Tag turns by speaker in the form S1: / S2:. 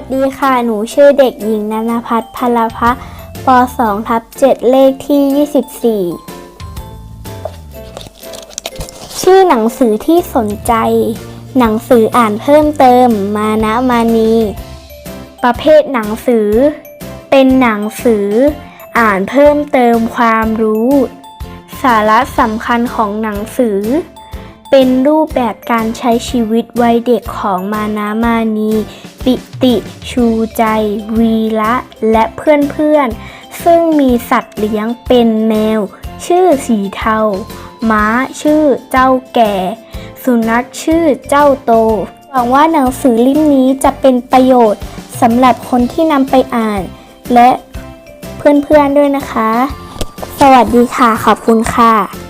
S1: สดีค่ะ หนูชื่อเด็กหญิงนันพัฒน์พลพะป .2 ทับ7เลขที่ 24 ชื่อหนังสือที่สนใจ หนังสืออ่านเพิ่มเติม มานะมานี ประเภทหนังสือ เป็นหนังสือ อ่านเพิ่มเติมความรู้ สาระสำคัญของหนังสือ เป็นรูปแบบการใช้ชีวิตวัยเด็กของมานามานี ปิติชูใจ วีละและเพื่อนๆ ซึ่งมีสัตว์เลี้ยงเป็นแมว ชื่อสีเทา ม้าชื่อเจ้าแก่ สุนัขชื่อเจ้าโต หวังว่าหนังสือเล่มนี้จะเป็นประโยชน์สำหรับคนที่นำไปอ่าน และเพื่อนๆด้วยนะคะ สวัสดีค่ะ ขอบคุณค่ะ